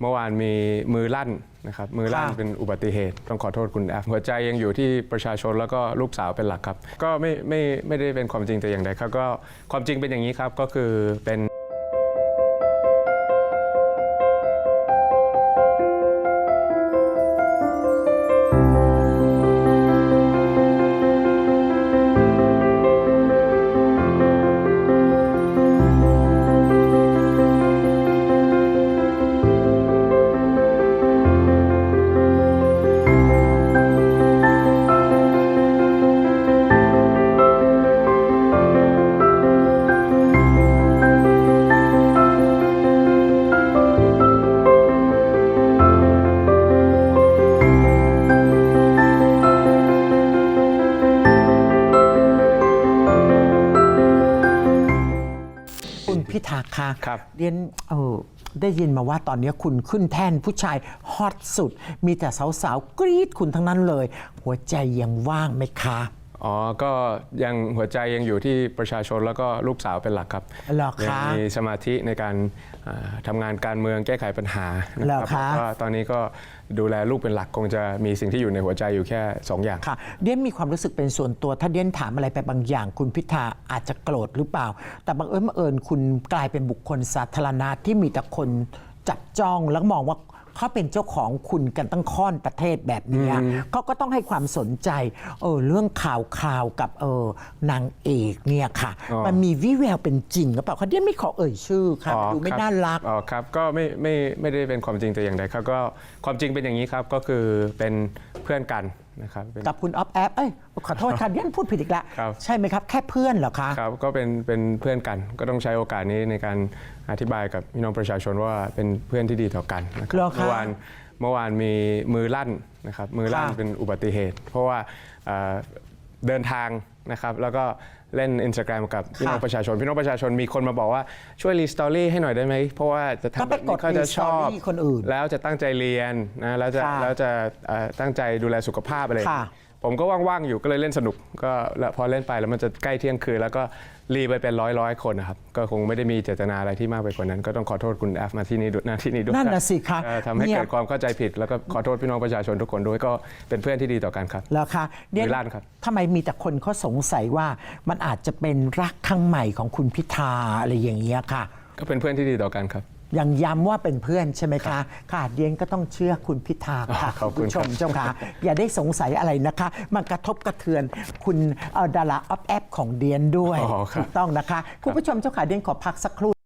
เมื่อวานมีมือลั่นนะครับมือลั่นค่ะเป็นอุบัติเหตุ ต้องขอโทษคุณแอฟหัวใจยังอยู่ที่ประชาชนแล้วก็ลูกสาวเป็นหลักครับ ก็ไม่ไม่ไม่ได้เป็นความจริงแต่อย่างใดครับก็ความจริงเป็นอย่างนี้ครับก็คือเป็น คุณพิธาคะครับ เรียนเออได้ยินมาว่าตอนนี้คุณขึ้นแท่นผู้ชายฮอตสุด มีแต่สาวๆกรี๊ดคุณทั้งนั้นเลย หัวใจยังว่างไหมคะ อ๋อ ก็ยังหัวใจยังอยู่ที่ประชาชนแล้วก็ลูกสาวเป็นหลักครับเหรอคะยังมีสมาธิในการอ่าทำงานการเมืองแก้ไขปัญหานะเหรคอรัคะก็ตอนนี้ก็ดูแลลูกเป็นหลักคงจะมีสิ่งที่อยู่ในหัวใจอยู่แค่2อย่าง ค่ะ เดียนมีความรู้สึกเป็นส่วนตัว ถ้าเดียนถามอะไรไปบางอย่าง คุณพิธาอาจจะโกรธหรือเปล่า แต่บังเอิญบังเอิญคุณกลายเป็นบุคคลสาธารณะที่มีแต่คนจับจ้องแล้วมองว่า เขาเป็นเจ้าของคุณกันตั้งค่อนประเทศแบบเนี้ยเขาก็ต้องให้ความสนใจเออเรื่องข่าวข่าวกับเออนางเอกเนี่ยค่ะอ๋อมันมีวิแววเป็นจริงหรือเปล่าคะเดียนไม่ขอเอ่ยชื่อค่ะอ๋อดูไม่คบน่ารักอ๋อครับก็ไม่ไม่ไม่ได้เป็นความจริงแต่อย่างใดครับก็ความจริงเป็นอย่างนี้ครับก็คือเป็นเพื่อนกัน นะครับเป็น กับคุณออฟแอปเอ้ยขอโทษค่ะเดียนพูดผิดอีกแล้วครับ ใช่ไหมครับ แค่เพื่อนเหรอคะ ครับก็เป็นเป็นเพื่อนกันก็ต้องใช้โอกาสนี้ในการอธิบายกับพี่น้องประชาชนว่าเป็นเพื่อนที่ดีต่อกันนะครัเหรอคะเมื่อวานเมื่อวานมีมือลั่นนะครับมือลั่นค่ะเป็นอุบัติเหตุ เพราะว่าเอ่อเดินทาง นะครับแล้วก็เล่น Instagram กับพี่น้องค่ะประชาชน พี่น้องประชาชนมีคนมาบอกว่าช่วยรีสตอรี่ให้หน่อยได้ไหม เพราะว่าจะก็ทำไปแบบกนี้ดเขาจะชอบรีสตอรี่คนอื่น แล้วจะตั้งใจเรียนนะแล้วจะค่ะแล้วจะเอ่อตั้งใจดูแลสุขภาพอะไรค่ะ ผมก็ว่างๆอยู่ก็เลยเล่นสนุก ก็แล้วพอเล่นไปแล้วมันจะใกล้เที่ยงคืนแล้วก็รีไปเป็นร้อยร้อยๆคนนะครับ ก็คงไม่ได้มีเจตนาอะไรที่มากไปกว่านั้น ก็ต้องขอโทษคุณแอฟมาที่นี่ด้วยหน้าที่นี้ด้วยนั่นน่ะสิคะเอ่อทำให้เนี่ยเกิดความเข้าใจผิด แล้วก็ขอโทษพี่น้องประชาชนทุกคนด้วยก็เป็นเพื่อนที่ดีต่อกันครับเหรอคะเดียวิลานครับ ทำไมมีแต่คนเขาสงสัยว่ามันอาจจะเป็นรักครั้งใหม่ของคุณพิธาอะไรอย่างเงี้ยค่ะ ก็เป็นเพื่อนที่ดีต่อกันครับ ยังย้ำว่าเป็นเพื่อนใช่ไหมคะค่ะเดียนก็ต้องเชื่อคุณพิธาค่ะขอบคุณผู้ชมครับเจ้าค่ะ อย่าได้สงสัยอะไรนะคะ มันกระทบกระเทือนคุณเอ่อดาราอัพแอปของเดียนด้วยอ๋อครับถูกต้องนะคะ คุณผู้ชมเจ้าค่ะเดียนขอพักสักครู่